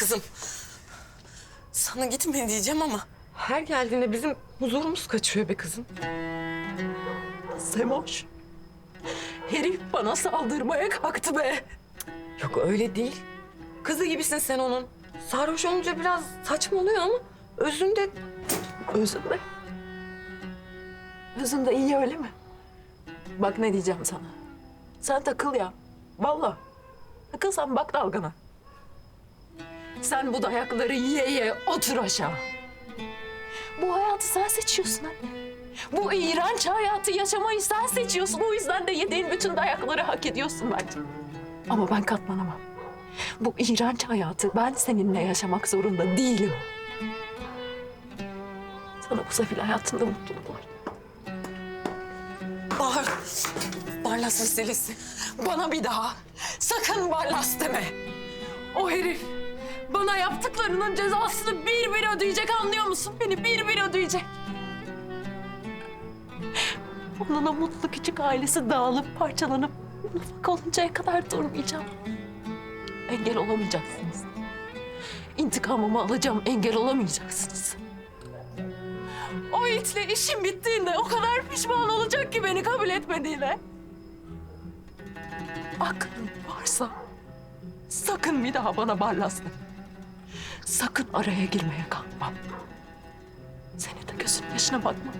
Kızım. Sana gitme diyeceğim ama her geldiğinde bizim huzurumuz kaçıyor be kızım. Semoş. Herif bana saldırmaya kalktı be. Yok öyle değil. Kızı gibisin sen onun. Sarhoş olunca biraz saçmalıyor ama özünde Özünde. Özünde iyi öyle mi? Bak ne diyeceğim sana. Sen takıl ya. Vallahi. Takılsan bak dalgana. Sen bu dayakları ye ye otur aşağı. Bu hayatı sen seçiyorsun anne. Bu iğrenç hayatı yaşamayı sen seçiyorsun. O yüzden de yediğin bütün dayakları hak ediyorsun bence. Ama ben katlanamam. Bu iğrenç hayatı ben seninle yaşamak zorunda değilim. Sana bu sefil hayatında mutluluk var. Bahar. Barlas meselesi. Bana bir daha sakın Barlas deme. O herif bana yaptıklarının cezasını bir bir ödeyecek anlıyor musun? Beni bir bir ödeyecek. Onun o mutlu küçük ailesi dağılıp parçalanıp ufak oluncaya kadar durmayacağım. Engel olamayacaksınız. İntikamımı alacağım, engel olamayacaksınız. O itle işim bittiğinde o kadar pişman olacak ki beni kabul etmediğine. Aklın varsa Sakın bir daha bana barlas deme. Sakın araya girmeye kalkma. Seni de gözünün yaşına bakma.